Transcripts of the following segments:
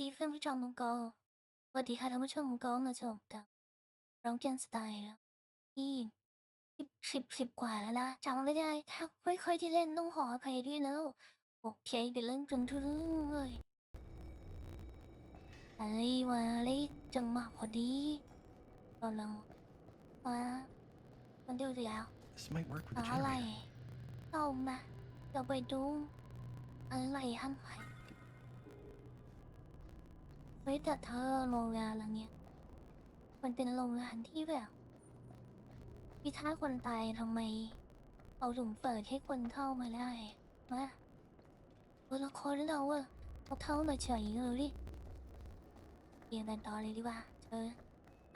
ดีเพื่อนผู้ชมมุงกอสวัสดีค่ะท่านผู้ชมมุงกอมาชมกับร้องเกนสไตล์แล้วที่สิบสิบสิบกว่าแล้วนะจำไม่ได้ถ้าไม่ค่อยที่เล่นต้องขออภัยด้วยนะโอเคเดี๋ยวเล่นจนทุเรื่องเลยอะไรวะอะไรจังหวะพอดีตอนเรามามันดูแล้ว This might work with the อะไร generator. เข้ามาเราไปดูอะไรหันไป เฮ้ยแต่เธอโรงงานอะไรเงี้ย มันเป็นโรงงานที่แบบพิทักษ์คนตายทำไม เอาถุงเปิดให้คนเข้ามาได้มาตัวละครเราอะเอาเข้ามาเฉยเลยดิเรียนกันต่อเลยดีกว่าเธอ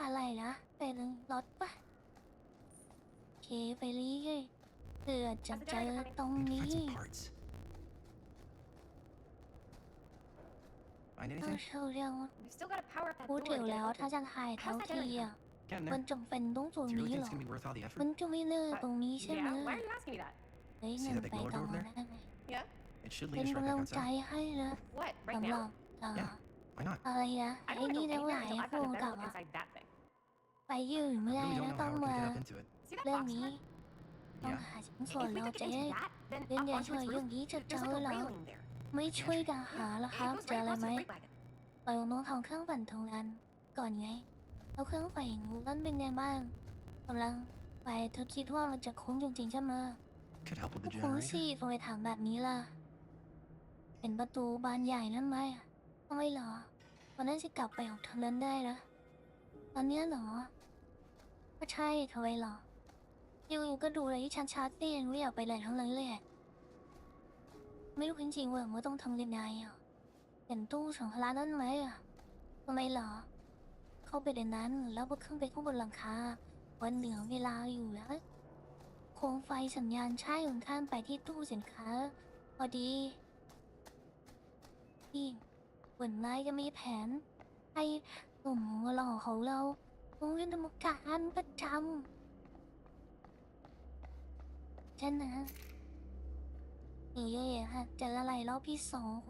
อะไรนะเป็นรถปะเคไปเรื่อยเพื่อจะเจอตรง Find นี้ some parts. Find เออ anything? เชื่อเรื่อง We've still got to power up that พูด door ถึง to get แล้ว it ถ้า open. จะถ่ายทั้งทีอะ Getting มัน there. จำเป็นต้องตรง Do you really นี้ think เหร it's อ gonna be worth all the มัน effort? จะไม่เลิกตรงนี้ใช่ไหม Yeah, why are you asking me that? เฮ้ย See เงิน that big ไป door ต่อ over there? ได้ไหม Yeah? It should เป็ lead น us right กำลั back งใจ outside. ให้นะ What? Right สำหรับ now? เอ่อ Yeah. Why not? อะไรนะ I ไอ้ don't นี่ want to ทั้ go งหลา anywhere ย until I've พู got ด a กับ better look ว่า inside that thing. ไปยืนไม่ I ได้ really นะ don't know ต้อง how we มา can get up into it. See that เรื่อง box นี้ front? ต้อง Yeah. หาชิ้นส่วน If we เรา could จะ get ได้ into that, then เรื่อง up ใหญ่ onto ช่วย its เรื่อง roof, นี้จะเจ there's อ like a เหรอ railing there. ไม่ช่วยกันหาเหรอค And รับ it goes เจอ right อะไร across ไหม the freight wagon. เราต้องทำเครื่องปั่นทำงานก่อนไงแล้วเครื่องไฟนั่นเป็นไงบ้างกำลังไปเธอคิดว่ามันจะคุ้มจริงๆใช่ไหม Could help with the คุ้ม generator. สิทำไมถามแบบนี้ล่ะเห็นประตูบานใหญ่นั่นไหมอะทำไมเหรอวันนั้นจะกลับไปออกทางนั้นได้นะตอนเนี้ยเหรอก็ใช่ทำไมเหรออยู่ๆก็ดูอะไรที่ชัดๆสิไม่อยากไปไหนทั้งนั้นเลยอะ ไม่รู้จริงๆว่าว่าต้องทำยังไงอะเห็นตู้สัมภาระนั่นไหมอะทำไมเหรอ เข้าไปในนั้นแล้วก็ขึ้นไปข้างบนหลังคาวันเหลือเวลาอยู่แล้วโคมไฟสัญญาณใช่ของข้ามไปที่ตู้สินค้าพอดีพี่เหมือนนายจะมีแผนให้หนุ่มหล่อของเราลงเล่นธรรมการประจำฉันนะ เย่ค่ะจออะไรรอบที่สอง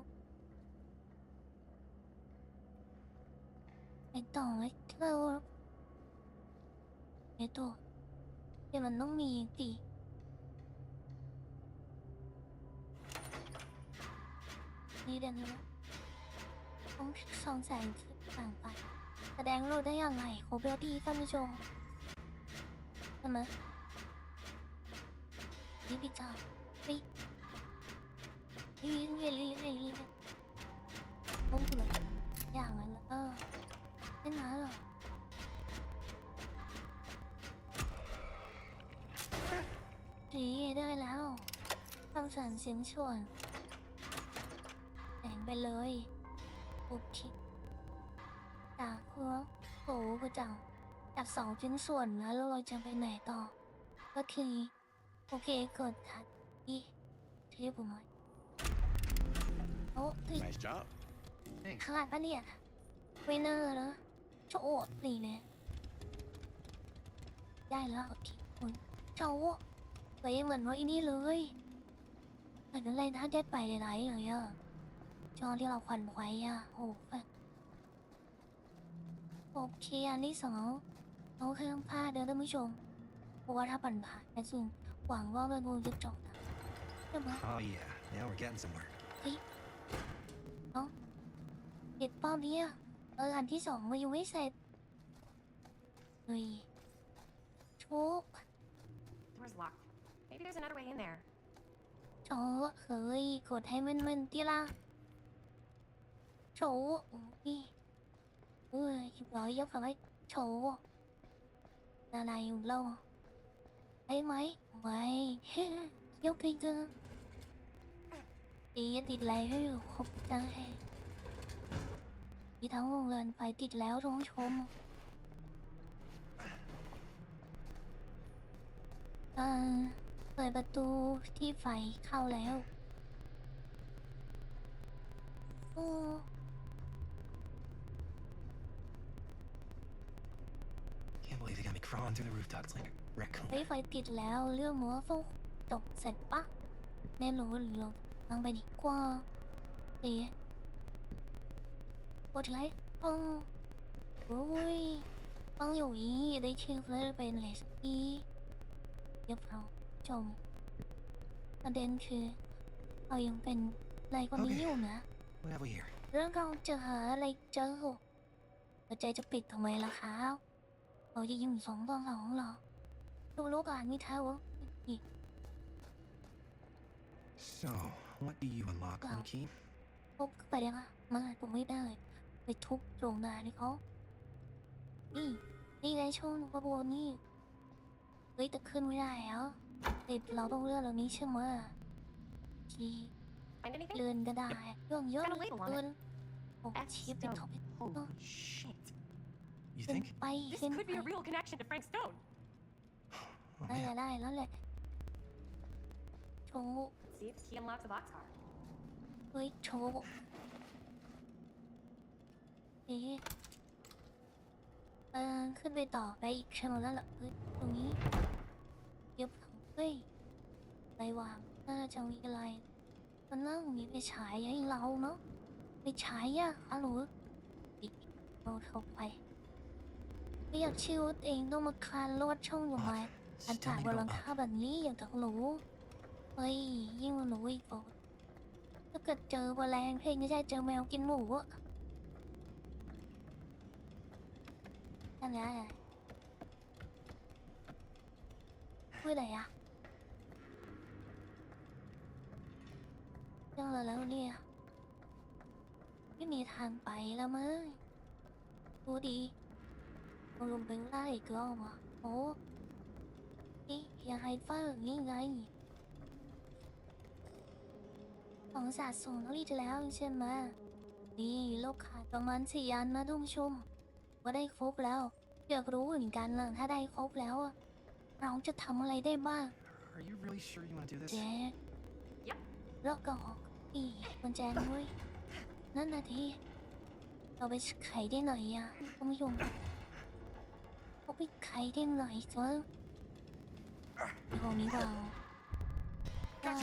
ไอต่อไอเธอไอตัวเดี๋ยวมันต้องมีสินี่เดี๋ยวนี้ต้องสองแสนสิบต่างไปแสดงรู้ได้อยังไงโคเบลดีท่านผู้ชมใช่ไหมนี่พี่จ้าเฮ้ ยเฮ้ยเฮ้ยเฮ้ยเฮ้ยเฮ้ยต้องเหลืออย่างนั้นเออไม่นานหรอกดีได้แล้วทำสารเสียงส่วนแต่งไปเลยโอเคจากหัวโหกระจังจากสองชิ้นส่วนแล้วเราจะไปไหนต่อ ก็คือโอเคกดทัดอีเทปผมหน่อย โอ้ย Nice job. ขาดปะเนี่ยไม่เนอร์แล้วโชว์นี่เลยได้แล้วโอเคคุณโชว์เฮ้ยเหมือนว่าอีนี่เลยเหมือนอะไรนะได้ไปหลายๆเลยอะจอที่เราควันไว้อะโอ้แบบโอเคอันที่สองเอาเครื่องผ้าเดินท่านผู้ชมเพราะว่าถ้าปั่นผ่านนะซึ่งหวังว่ามันคงจะจบนะใช่ไหม Oh yeah. Now we're getting somewhere. เด็ดป้อมเนี่ยเอออันที่สองมันยังไม่เสร็จเฮ้ยโชค Door's locked. Maybe there's another way in there. โชคเฮ้ยกดให้มันมันที่ละโชคโอ้ยเอ้ยร้อยยกคำว่าโชคอะไรอยู่เล่าไอ้ไหมไว้ยกไปเถอะดีติดอะไรให้อยู่ครบได้ มีทั้งวงเงินไปติดแล้วท่านผู้ชมเออเปิดประตูที่ไฟเข้าแล้วโอ้ Can't believe they got me crawling through the rooftops like a raccoon. เฮ้ยไฟติดแล้วเรื่องมัวฟุกจบเสร็จปะแน่รู้หรือเราทางไปดีกว่าเอ๊ะ 我起来，砰！喂，帮友谊也得请回来เป็นเลยสักทีเดี๋ยวเราจมประเด็นคือเรายังเป็นอะไรกว่านี้อยู่นะ What have we here? เรื่องเราจะหาอะไรเจอหัวใจจะปิดทำไมล่ะครับเราจะยิงสองต่อสองเหรอดูลูกอ่านมีท้ายวะอีก So, what do you unlock, Wow. Loki? ทุบไปเลยค่ะมาผมไม่ได้ ไปทุบโรงงานให้เขา นี่ นี่ไงช่วงกระบวนนี่ เฮ้ยแต่ขึ้นไม่ได้แล้วติดเราต้องเลือกเหล่านี้ใช่ไหมที Find anything? เลือนก็ได้เรื่องเยอะ Got a เลย label on it. เกินโอ้ That's ชีพไป dope. ทบไป Holy shit. You ขึ้น think? ไป This ขึ้น could ไป be a real connection to Frank Stone. Oh, ได้ man. ได้แล้วแหละโชว์ See if the key unlocks the boxcar. เฮ้ยโชว์ เอเออขึ้นไปต่อไปอีกช่ไหมแล้วล่ะเฮ้ยตรงนี้เดี๋ยวเฮ้ยอะไรวะน่าจะมีอะไร มันนั่งมีไปฉายให้เราเนาะไปฉายอะฮัลโหลปิดเราเข้าไปไม่อยากเชื่อว่าตัวเองต้องมาคลานลอดช่องอยู่ไหมอากาศบนหลัง up. คาแบบนี้อย่างกับหนูเฮ้ยยิ่งกว่าหนูอีกโอ้ถ้าเกิดเจอแมลงเพลงไม่ใช่เจอแมวกินหมูอะ นั่นแหละพูดอะไรอะเรื่องอะไรแล้วเนี่ยไม่มีทางไปแล้วมั้งดูดีมันลงไปไล่อีกรอบอะโอ้นี่ยังไงฟ้าอย่างนี้ไงของสะสมที่แล้วใช่ไหมนี่เราขาดประมาณสี่อันนะท่าดูชม ว่าได้ครบแล้วอยากรู้เหมือนกันล่ะถ้าได้ครบแล้วอะเราจะทำอะไรได้บ้าง Are you really sure you want to do this? เจ๊ Yep. แล้วก็อีกุญแจด้วยนั่นนาทีเราไปไขได้หน่อยอะท่านผู้ชมเราไปไขได้หน่อยจ้ะตรงนี้เปล่าอ่า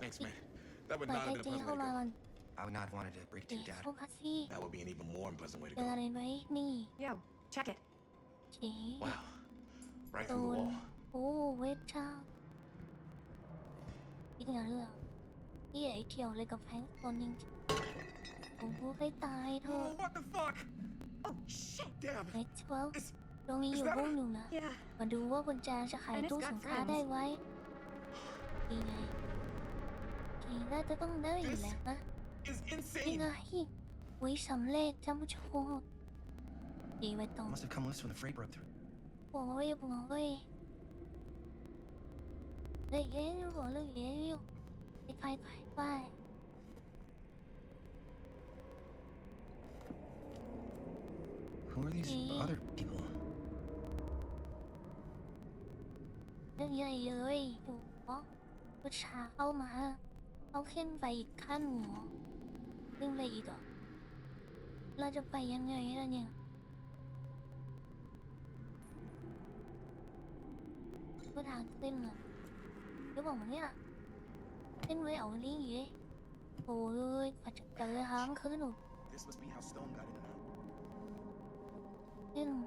Thanks, man. That would เปิด not ใจ have เจ been a เข้า pleasant มา way to ก่อน I would not have wanted to break เดี๋ to ยว Dad. เข้าคัสซี่ go. That would be an even more unpleasant way to เจออะไร go. ไหมนี่ Yo, check it. จี Wow. Right โด through the น wall. โอ้เว็บเจ้าอีกอย่างเรื่องนี่ไอ้เกี่ยวอะไรกับแฟนคนจริงๆผมพูดให้ตายเถอะ Oh, what the fuck? Oh, shit. Damn. เม็ดเวล Is ตรงนี้อยู่วงหนึ่งนะ Yeah. มาดูว่ากุญแจจะไข And it's ตู้ got สินค้า friends. ได้ไว้ดีไงดีน่าจะต้องได้อยู่แล้วนะ is นี่ insane. ไงวิสำเร็จท่านผู้ชมดีไว้ตรง Must have come loose when the freight broke through. โอ้ยโอ้ยเลยเย้อยู่เลยเย้อยู่ไปไปไปไป Who are these Mm. other people? เรื่องใหญ่เลยถูกปะผู้ชายเข้ามาเอาขึ้นไปอีกขั้นหัว 另外一个，拉着白眼女的呢。不打针了，有保命了。因为偶然遇，我会把这个银行开了。This must be how Stone got in.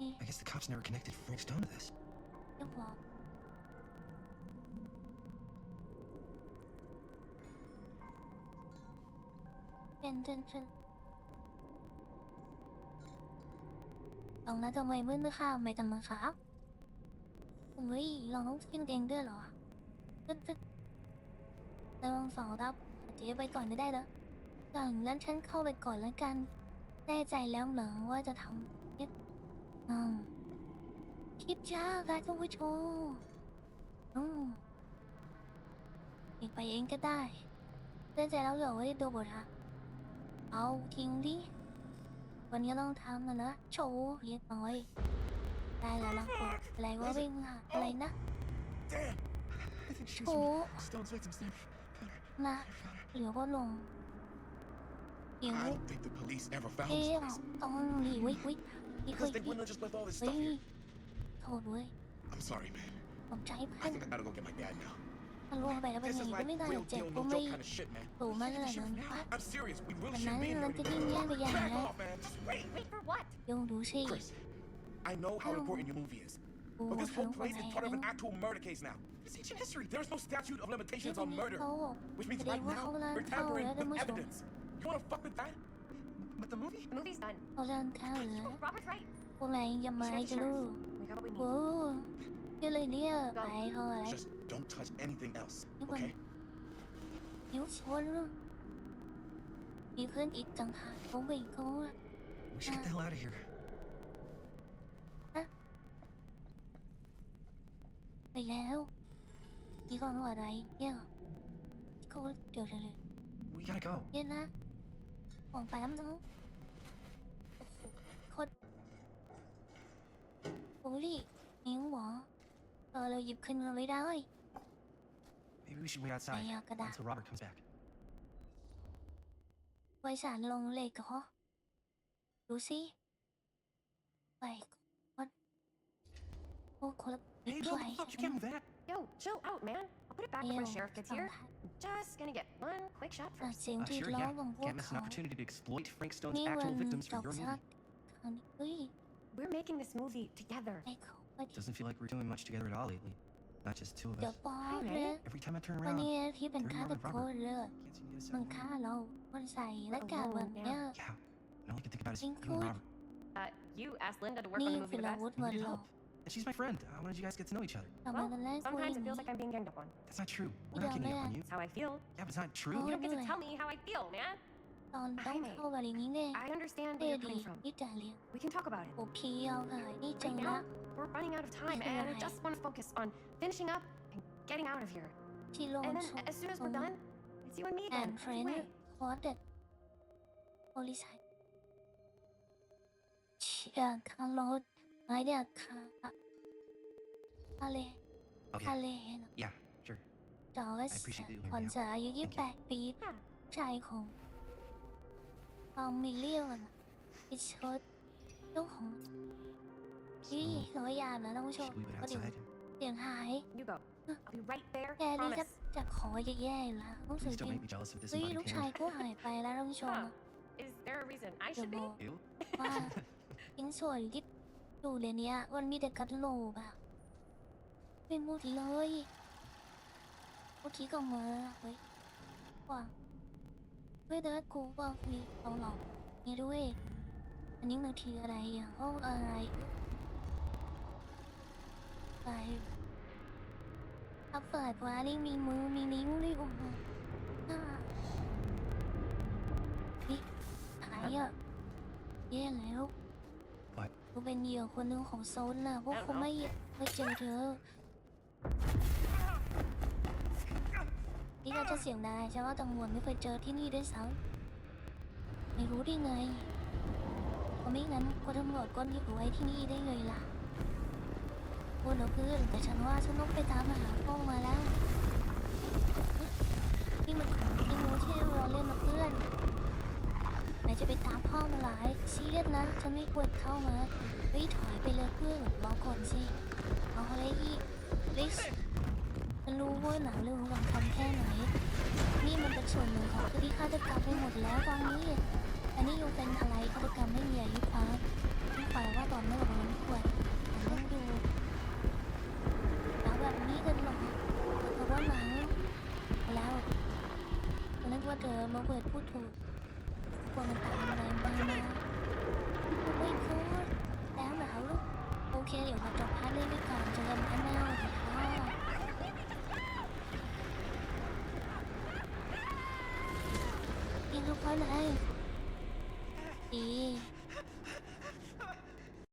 I guess the cops never connected Frank Stone to this. นเป็นเป็นตรงนั้นทำไมมืดข้าวไม่กันมาครับเฮ้ยเราต้องขึ้นเองด้วยเหรอขึ้นขึ้นระวังสองรับเจ๊ไปก่อนไม่ได้เหรอหลังนั้นฉันเข้าไปก่อนแล้วกัน แน่ใจแล้วเหรอว่าจะทำเนี่ยอืมคิดยากอะท่านผู้ชมอืมเองไปเองก็ได้เต้นใจแล้วเหรอว่าได้ดูบทอะ 好听的。我你弄他们了，臭也忙哎。来来了，我来我喂啊，来呢。臭。那刘国龙。因为，哎呀，当你喂喂，你可以，喂，臭喂。I'm sorry, man. I'm trying. I think I gotta go get my dad now. ถ้าล่วงไปแล้วเป็น This ไง is ก็ like ไม่ได้ real เจ็บ deal, ก็ no ไม่ joke kind of shit, man. สูงมาก We ข should นาด get นั้น this shit ปะ now. I'm serious. We really อัน should นั้น be in มัน here จะยิ่งแย่ไปใหญ่ Back นะ off, man. Just wait. Wait for what? ยงดูสิ Chris, I know how Ow. important your movie is. กู But this ฟัง whole คน place ไหน is part of นะ an actual murder case now. It's ancient history. There's no statute of ที่ limitations ตอน on นี้ murder. เขา Which means แสดง right ว่าเขา now, กำลัง we're เข้า tampering แล้วท่าน with ผู้ชม evidence. You wanna fuck with that? But the movie? The movie's done. เขากำลังเข้าแล้ว Robert's right. พวกนายยังไม่จะรู้ We got what we โอ้ need. เยอะเลยเนี่ยไปเขาอะไร Just don't touch anything else, You want- okay? นิ้วชนมีเพื่อนอีกต่างหากเขาไปเขาอะ We should get the hell out of here. ไปแล้วนี่ก็ว่าอะไรเนี่ยเขาเดี๋ยวเลย We gotta go. เย็นนะของแป๊บนึงโคตรโอ้ยนิ้วหรอเออเราหยิบขึ้นมาไม่ได้ Maybe we should wait outside Yeah, good until Robert comes back. ไว้สารลงเหล็กเหรอดูสิไปก่อนโอ้คนละ Hey, ด้ no, วย fuck, you can't move that. Yo, chill out, man. I'll put it back เอ before ว the sheriff gets สอง here. พัน Just gonna get one quick shot จาก first. เสียง Uh, กรีด sure, ร้อง yeah. ของพวก Can't miss an เขา opportunity to exploit Frank Stone's นี่มั actual น victims จ for บ your ชัก movie. คราวนี้เฮ้ย We're making this movie together. ไอ้เขาก็ดี Doesn't feel like we're doing much together at all lately. Not just two of เดี๋ยว us. ปอบ Hi, เลย Ray. Every time I turn วัน around, นี้ที่เป็นฆาตกรเลย can't seem to get a มึง second ฆ่า word. เราคนใส่หน้ากากแบบเนี้ย Yeah. And all I can think about is Think you and good. Robert. Uh, you asked Linda to work นี่ on the คื movie อ with อาวุ us. ธ We มัน needed หรอ help. And she's my friend. I wanted you guys to get to know each other. ทำมาตอนแรกคุย Sometimes it feels like I'm being ganged up on. That's not true. We're You not don't getting up know. on you. That's how I feel. Yeah, but it's not true. Oh, You don't get to really? tell me how I feel, man. ตอนต้องเข้ามาอย่างนี้ไง I understand เท่ where you're ดี coming from. นี่จ่าเลี้ยง We can talk about it. โอ้พี่เอาหายนี่จัง Right ละ now, we're running out of time, Yeah, and I right. just want to focus on finishing up and getting out of here. ที่ลง And ช then ม as soon as we're done, it's you and me แอน again. เฟรน Anyway, คอร์เด็ดโพลิสัยเชียคาร์ลดไอเดียคาคาเล Okay. คาเลน Yeah, sure. จอร์ส I appreciate you คน hearing me จะอายุ ยี่สิบแปดปี yeah. ชายของฟองมิเลียนอิชดเจ้าของนี่ร้อยยานนะท่านผู้ชม Should we wait ก็เดี๋ยว outside? เสียงหาย You go. I'll be right there. แกนี่จะ Promise. จะขอแย่ๆแล้วรู้สึก Please don't ดี make me jealous of this เฮ้ย body ลูกชาย cam. ก็หายไปแล้วท่านผู้ชม Huh. Is there a reason I เดี๋ยว should บ be? อก Ew. ว่าชิ้นส่วนที่อยู่ในเนี้ยมันมีแต่กระโหลกอะไม่หมดเลยเมื่อกี้ก็มาเฮ้ยว่าเฮ้ยแต่ว่ากู ว่ามีเอาหลอกนี่ด้วยอันนี้มันคืออะไรอะห้องอะไรอะไรถ้าเปิดว่านี่มีมือมีนิ้วด้วยโอ้โหน่านี่หายอะแย่แล้ว What? กูเป็นเหยื่อคนหนึ่งของโซนน่ะพวกคุณไม่ไม่เจอเธอ นี่ก็จะเสียงดังใช่ว่าตำรวจไม่เคยเจอที่นี่ด้วยซ้ำไม่รู้ได้ไงเพราะไม่งั้นคนตำรวจก็อยู่ไว้ที่นี่ได้ไงล่ะพูดนะเพื่อนแต่ฉันว่าฉันต้องไปตามหาพ่อมาแล้วนี่มันของที่มูที่เราเล่นนะเพื่อนไหนจะไปตามพ่อมาหลายซีเรียสนะฉันไม่ควรเข้ามาเฮ้ยถอยไปเลยเพื่อนรอก่อนสิเอาอะไรอีกลิส รู้ว่าหนังเรื่องหลังทำแค่ไหน นี่มันเป็นส่วนหนึ่งของคดีฆาตกรรมไปหมดแล้วตอนนี้ อันนี้ยังเป็นอะไรฆาตกรรมไม่มีอายุความที่ฝ่ายว่าตอนเมื่อวันนั้นควรต้องดูแล้วแบบนี้กันหรอเพราะว่าหนังแล้วนนึกว่าเธอมาเปิดพูดถูกกลัวมันตามอะไรมามาโอ้ยพูดแล้วหนาวลูกโอเคเดี๋ยวมาจบพาร์ทนี้ก่อนเจอกัน Mana?